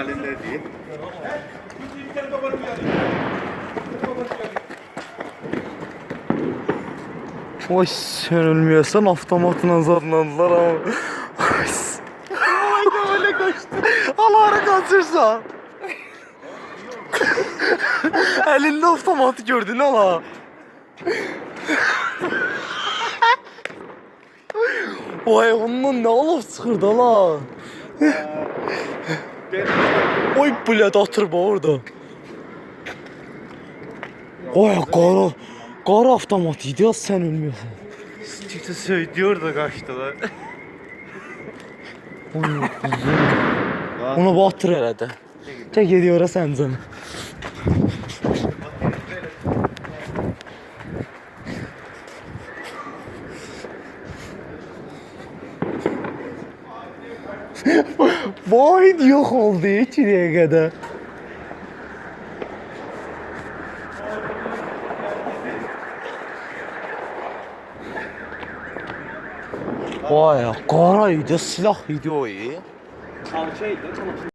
əlində deyil. Oy sen ölmüyorsan avtomatla zarlandılar ama. Ay ne öyle kaçtı. Allah'ını kaçırsa. Elinde avtomatı gördün ala. Vay ondan ne alıp çıkırdı ala. Oy bled atır bu orada. Oy kara, kara avtomatıydı ya sen ölmüyorsun. Çıktı söylüyor da qaçdılar. Oy kuzum. Ona batır herhalde. Çek ediyor sen canım. Vay yok oldu içeriye kadar. Vay ya, karaydı, silah idi o iyi. Alçaydı.